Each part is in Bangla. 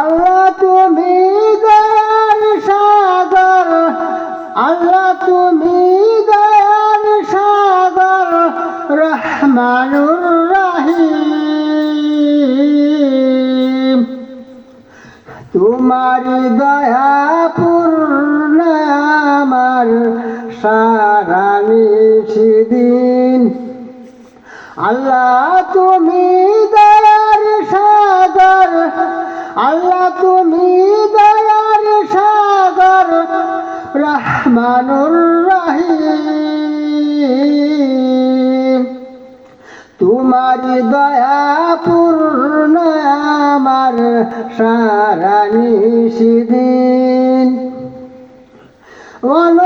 আল্লাহ তুমি দয়ার সাগর, আল্লাহ তুমি দয়ার সাগর, রহমানুর রহিম। তোমার দয়া পূর্ণ আমার, সারা দিন আল্লাহ তুমি রহমানুর রহিম। তোমার দয়া পূর্ণ আমার সারা দিন অনন্ত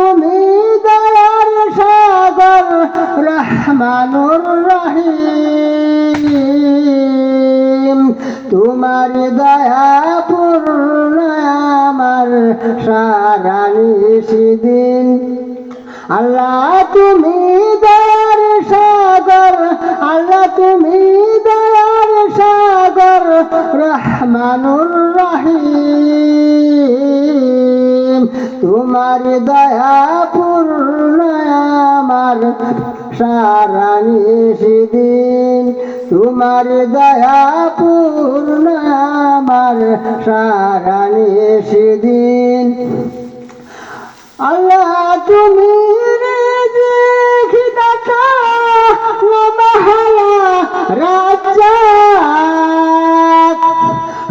তুমি দয়ার সাগর, রহমানুর রহিম। তোমার দয়া পূর্ণ আমার সারা দিন আল্লাহ তুমি দয়ার সাগর, আল্লাহ তুমি দয়ার সাগর, রহমানুর রহিম। তোমার দয়া পূর্ণ আমার সারা তোমার দয়া পূর্ণ আমার সারা আল্লাহ তুমি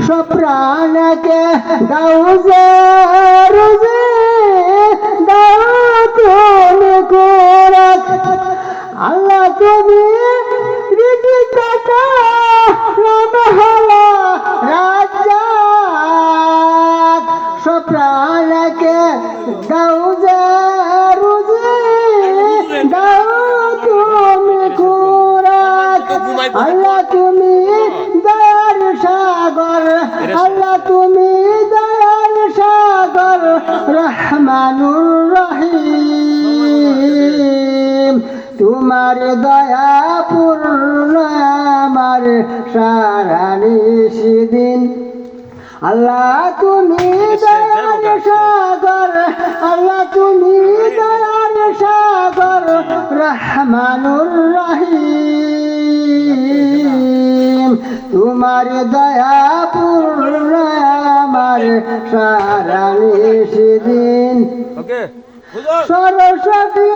সব প্রাণকে দাও যে, রুজি দাও তুমি কোরক আল্লাহ তুমি রিজিক দাতা মহালা রাজ্জাক। সব দাও যে রুজি দাও তুমি কুরাক আল্লাহ তুমি দয়ার সাগর আল্লাহ তুমি দয়ার সাগর রহমানুর রহিম। তোমার দয়া পূর্ণ আমার সারা দিন আল্লাহ তুমি দয়ার সাগর আল্লাহ তুমি দয়ার সাগর রহমানুর রহিম। তোমার দয়া পূর্ণ আমার সারা সেদিন। সরস্বতী